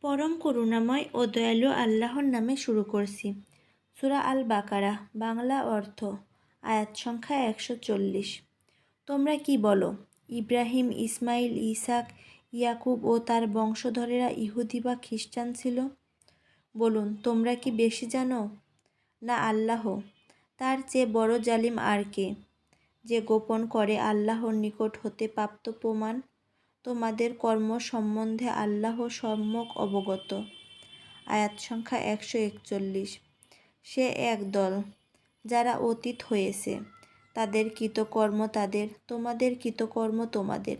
পরম করুণাময় ও দয়ালু আল্লাহর নামে শুরু করছি। সুরা আল বাকারা বাংলা অর্থ, আয়াত সংখ্যা একশো চল্লিশ। তোমরা কি বলো, ইব্রাহিম, ইসমাইল, ইসাক, ইয়াকুব ও তার বংশধরেরা ইহুদি বা খ্রিস্টান ছিল? বলুন, তোমরা কি বেশি জানো? না, আল্লাহ। তার চেয়ে বড় জালিম আর কে? যে গোপন করে আল্লাহর নিকট হতে প্রাপ্ত প্রমাণ তোমাদের কর্ম সম্বন্ধে আল্লাহ সম্যক অবগত। আয়াত সংখ্যা একশো একচল্লিশ। সে এক দল, যারা অতীত হয়েছে। তাদের কৃতকর্ম তাদের, তোমাদের কৃতকর্ম তোমাদের।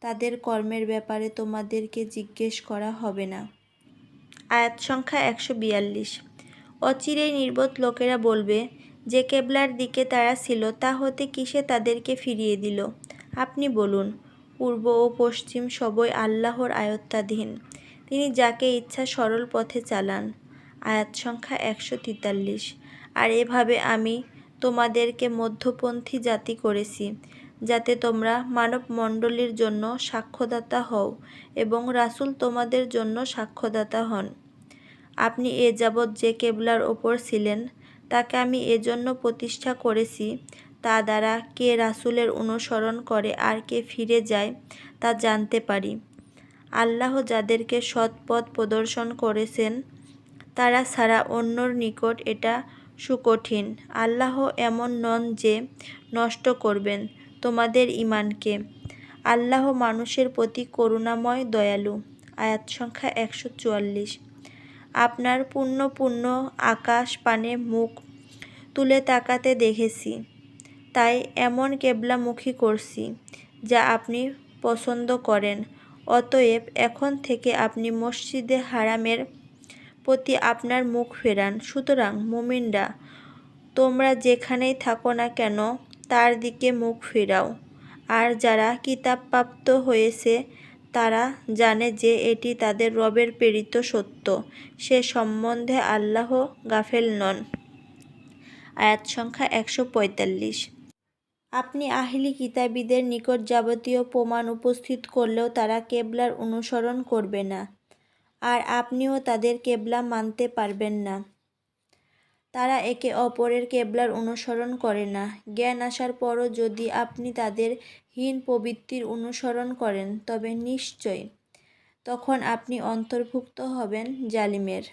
তাদের কর্মের ব্যাপারে তোমাদেরকে জিজ্ঞেস করা হবে না। আয়াত সংখ্যা একশো বিয়াল্লিশ। অচিরেই নির্বোধ লোকেরা বলবে, যে কেবলার দিকে তারা ছিল, তা হতে কিসে তাদেরকে ফিরিয়ে দিল? আপনি বলুন পূর্ব ও পশ্চিম সবই আল্লাহর আয়ত্তাধীন। তিনি যাকে ইচ্ছা সরল পথে চালান। আয়াত সংখ্যা একশো তেতাল্লিশ। আর এভাবে আমি তোমাদেরকে মধ্যপন্থী জাতি করেছি, যাতে তোমরা মানব মণ্ডলীর জন্য সাক্ষ্যদাতা হও এবং রাসূল তোমাদের জন্য সাক্ষ্যদাতা হন। আপনি এ যাবৎ যে কেবলার ওপর ছিলেন, তাকে আমি এজন্য প্রতিষ্ঠা করেছি তা দ্বারা কে রাসুলের অনুসরণ করে আর কে ফিরে যায় তা জানতে পারি। আল্লাহ যাদেরকে সৎ পথ প্রদর্শন করেছেন, তারা ছাড়া অন্যর নিকট এটা সুকঠিন। আল্লাহ এমন নন যে নষ্ট করবেন তোমাদের ইমানকে আল্লাহ মানুষের প্রতি করুণাময় দয়ালু। আয়াত সংখ্যা একশো চুয়াল্লিশ। আপনার পূর্ণ পূর্ণ আকাশ পানে মুখ তুলে তাকাতে দেখেছি। তাই এমন কেবলামুখী করছি যা আপনি পছন্দ করেন। অতএব এখন থেকে আপনি মসজিদে হারামের প্রতি আপনার মুখ ফেরান। সুতরাং, মুমিনরা, তোমরা যেখানেই থাকো না কেন, তার দিকে মুখ ফেরাও। আর যারা কিতাবপ্রাপ্ত হয়েছে, তারা জানে যে এটি তাদের রবের প্রেরিত সত্য। সে সম্বন্ধে আল্লাহ গাফেল নন। আয়াত সংখ্যা একশো পঁয়তাল্লিশ। আপনি আহলি কিতাবীদের নিকট যাবতীয় প্রমাণ উপস্থিত করলেও তারা কেবলার অনুসরণ করবে না। আর আপনিও তাদের কেবলা মানতে পারবেন না। তারা একে অপরের কেবলার অনুসরণ করে না। জ্ঞান আসার পরও যদি আপনি তাদের হীন প্রবৃত্তির অনুসরণ করেন, তবে নিশ্চয় তখন আপনি অন্তর্ভুক্ত হবেন জালিমের।